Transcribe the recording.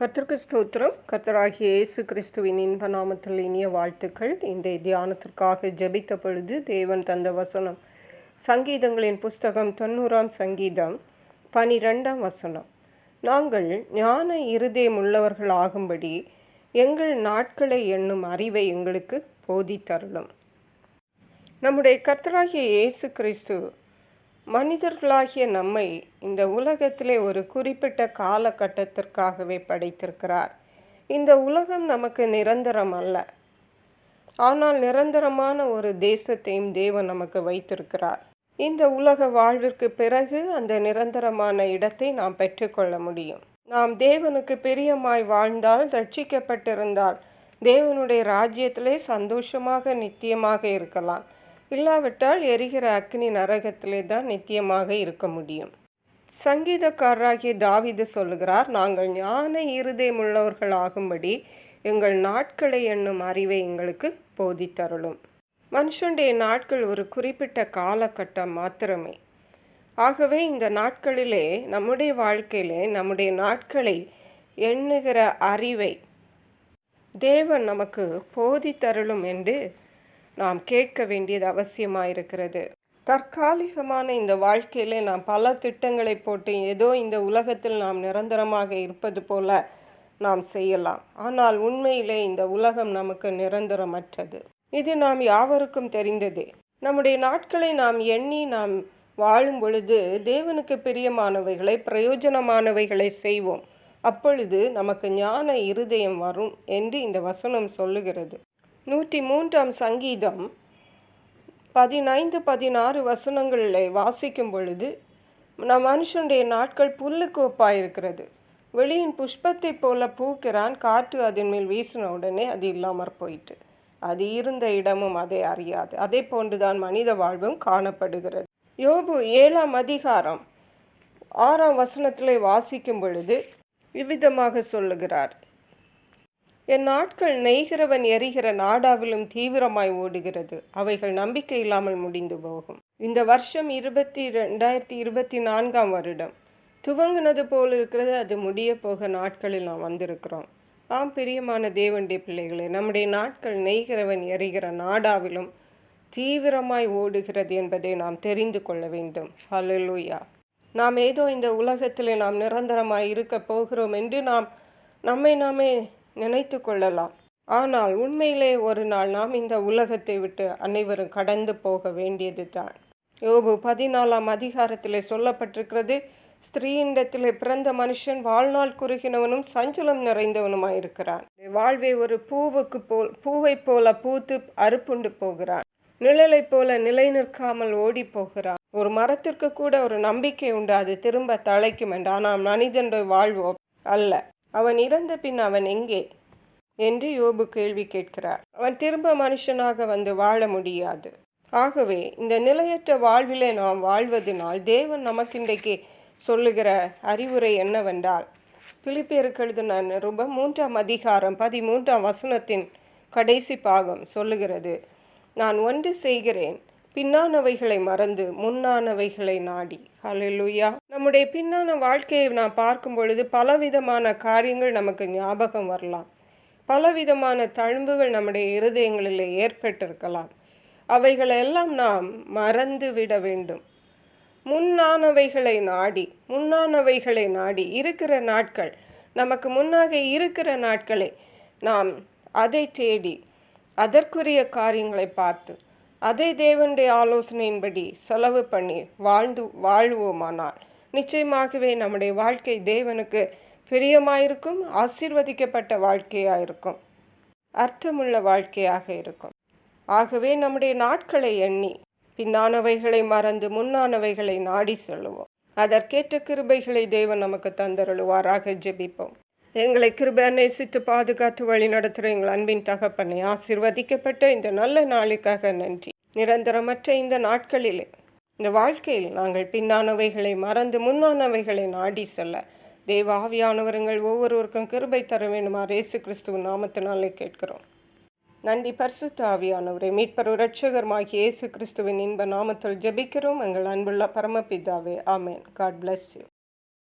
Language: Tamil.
கர்த்தருக்கு ஸ்தோத்திரம். கர்த்தராகிய இயேசு கிறிஸ்துவின் இன்ப நாமத்தில் இனிய வாழ்த்துக்கள். இன்றைய தியானத்திற்காக ஜெபித்த பொழுது தேவன் தந்த வசனம். சங்கீதங்களின் புஸ்தகம் தொண்ணூறாம் சங்கீதம் பனிரெண்டாம் வசனம். நாங்கள் ஞான இருதயம் உள்ளவர்கள் ஆகும்படி எங்கள் நாட்களை எண்ணும் அறிவை எங்களுக்கு போதித்தருளும். நம்முடைய கர்த்தராகிய இயேசு கிறிஸ்து மனிதர்களாகிய நம்மை இந்த உலகத்திலே ஒரு குறிப்பிட்ட காலகட்டத்திற்காகவே படைத்திருக்கிறார். இந்த உலகம் நமக்கு நிரந்தரம் அல்ல. ஆனால் நிரந்தரமான ஒரு தேசத்தையும் தேவன் நமக்கு வைத்திருக்கிறார். இந்த உலக வாழ்விற்கு பிறகு அந்த நிரந்தரமான இடத்தை நாம் பெற்றுக்கொள்ள முடியும். நாம் தேவனுக்கு பிரியமாய் வாழ்ந்தால் ரட்சிக்கப்பட்டிருந்தால் தேவனுடைய ராஜ்யத்திலே சந்தோஷமாக நித்தியமாக இருக்கலாம். இல்லாவிட்டால் எரிகிற அக்னி நரகத்திலே தான் நித்தியமாக இருக்க முடியும். சங்கீதக்காரராகிய தாவிது சொல்லுகிறார் நாங்கள் ஞான இருதயமுள்ளவர்கள் ஆகும்படி எங்கள் நாட்களை எண்ணும் அறிவை எங்களுக்கு போதித்தருளும். மனுஷனுடைய நாட்கள் ஒரு குறிப்பிட்ட காலகட்டம் மாத்திரமே. ஆகவே இந்த நாட்களிலே நம்முடைய வாழ்க்கையிலே நம்முடைய நாட்களை எண்ணுகிற அறிவை தேவன் நமக்கு போதித்தருளும் என்று நாம் கேட்க வேண்டியது அவசியமாக இருக்கிறது தற்காலிகமான இந்த வாழ்க்கையிலே நாம் பல திட்டங்களை போட்டு ஏதோ இந்த உலகத்தில் நாம் நிரந்தரமாக இருப்பது போல நாம் செய்யலாம். ஆனால் உண்மையிலே இந்த உலகம் நமக்கு நிரந்தரமற்றது. இது நாம் யாவருக்கும் தெரிந்ததே. நம்முடைய நாட்களை நாம் எண்ணி நாம் வாழும் பொழுது தேவனுக்கு பிரியமானவைகளை பிரயோஜனமானவைகளை செய்வோம். அப்பொழுது நமக்கு ஞான இருதயம் வரும் என்று இந்த வசனம் சொல்லுகிறது. நூற்றி மூன்றாம் சங்கீதம் பதினைந்து பதினாறு வசனங்களை வாசிக்கும் பொழுது நம் மனுஷனுடைய நாட்கள் புல்லுக்கு ஒப்பாயிருக்கிறது வெளியின் புஷ்பத்தை போல பூக்கிறான் காற்று அதன் மேல் வீசின உடனே அது இல்லாமற் போயிட்டு அது இருந்த இடமும் அதை அறியாது. அதே போன்றுதான் மனித வாழ்வும் காணப்படுகிறது. யோபு ஏழாம் அதிகாரம் ஆறாம் வசனத்தில் வாசிக்கும் பொழுது இவ்விதமாக சொல்லுகிறார். என் நாட்கள் நெய்கிறவன் எரிகிற நாடாவிலும் தீவிரமாய் ஓடுகிறது. அவைகள் நம்பிக்கை இல்லாமல் முடிந்து போகும். இந்த வருஷம் இருபத்தி ரெண்டாயிரத்தி இருபத்தி நான்காம் வருடம். துவங்கினது போல் இருக்கிறது. அது முடிய போக நாட்களில் நாம் வந்திருக்கிறோம். ஆம் பிரியமான தேவண்டிய பிள்ளைகளே நம்முடைய நாட்கள் நெய்கிறவன் எரிகிற நாடாவிலும் தீவிரமாய் ஓடுகிறது என்பதை நாம் தெரிந்து கொள்ள வேண்டும். ஹலலூயா நாம் ஏதோ இந்த உலகத்தில் நாம் நிரந்தரமாய் இருக்க போகிறோம் என்று நாம் நம்மை நாமே நினைத்து கொள்ளலாம். ஆனால் உண்மையிலே ஒரு நாள் நாம் இந்த உலகத்தை விட்டு அனைவரும் கடந்து போக வேண்டியது தான். யோபு பதினாலாம் அதிகாரத்திலே சொல்லப்பட்டிருக்கிறது ஸ்திரீயிடத்திலே பிறந்த மனுஷன் வாழ்நாள் குறுகினவனும் சஞ்சலம் நிறைந்தவனுமாயிருக்கிறான். வாழ்வை ஒரு பூவுக்கு போல் பூவைப் போல பூத்து அறுப்புண்டு போகிறான். நிழலை போல நிலை நிற்காமல் ஓடி போகிறான் ஒரு மரத்திற்கு கூட ஒரு நம்பிக்கை உண்டு அது திரும்ப தழைக்கும் என்று. ஆனால் மனிதனுடைய வாழ்வோ அல்ல. அவன் இறந்த பின் அவன் எங்கே? என்று யோபு கேள்வி கேட்கிறார். அவன் திரும்ப மனுஷனாக வந்து வாழ முடியாது. ஆகவே இந்த நிலையற்ற வாழ்விலே நாம் வாழ்வதனால் தேவன் நமக்கு இன்றைக்கு சொல்லுகிற அறிவுரை என்னவென்றால் பிலிப்பியருக்கு எழுதின நிருபம் மூன்றாம் அதிகாரம் பதிமூன்றாம் வசனத்தின் கடைசி பாகம் சொல்லுகிறது நான் ஒன்று செய்கிறேன் பின்னானவைகளை மறந்து முன்னானவைகளை நாடி. ஹலெலுயா நம்முடைய பின்னான வாழ்க்கையை நாம் பார்க்கும் பொழுது பலவிதமான காரியங்கள் நமக்கு ஞாபகம் வரலாம். பலவிதமான தழும்புகள் நம்முடைய இருதயங்களில் ஏற்பட்டிருக்கலாம். அவைகளெல்லாம் நாம் மறந்து விட வேண்டும். முன்னானவைகளை நாடி முன்னானவைகளை நாடி இருக்கிற நாட்கள் நமக்கு முன்னாக இருக்கிற நாட்களை நாம் அதை தேடி அதற்குரிய காரியங்களை பார்த்து அதை தேவனுடைய ஆலோசனையின்படி செலவு பண்ணி வாழ்ந்து வாழ்வோமானால் நிச்சயமாகவே நம்முடைய வாழ்க்கை தேவனுக்கு பிரியமாயிருக்கும் ஆசீர்வதிக்கப்பட்ட வாழ்க்கையாக இருக்கும் அர்த்தமுள்ள வாழ்க்கையாக இருக்கும். ஆகவே நம்முடைய நாட்களை எண்ணி பின்னானவைகளை மறந்து முன்னானவைகளை நாடி சொல்லுவோம். அதற்கேற்ற கிருபைகளை தேவன் நமக்கு தந்தருளுவாராக ஜெபிப்போம். எங்களை கிருபை நேசித்து பாதுகாத்து வழி நடத்துகிற எங்கள் அன்பின் தகப்பனை ஆசிர்வதிக்கப்பட்ட இந்த நல்ல நாளுக்காக நன்றி. நிரந்தரமற்ற இந்த நாட்களிலே இந்த வாழ்க்கையில் நாங்கள் பின்னானவைகளை மறந்து முன்னானவைகளை நாடி செல்ல தேவ ஆவியானவருங்கள் ஒவ்வொருவருக்கும் கிருபை தர வேண்டுமா? ரேசு கிறிஸ்துவின் நாமத்தினாலே கேட்கிறோம். நன்றி பரிசுத்த ஆவியானவரை மீட்பர் ரட்சகர்மாகிய இயேசு கிறிஸ்துவின் இன்ப நாமத்தில் ஜெபிக்கிறோம். எங்கள் அன்புள்ள பரமபிதாவே ஆமேன். God bless you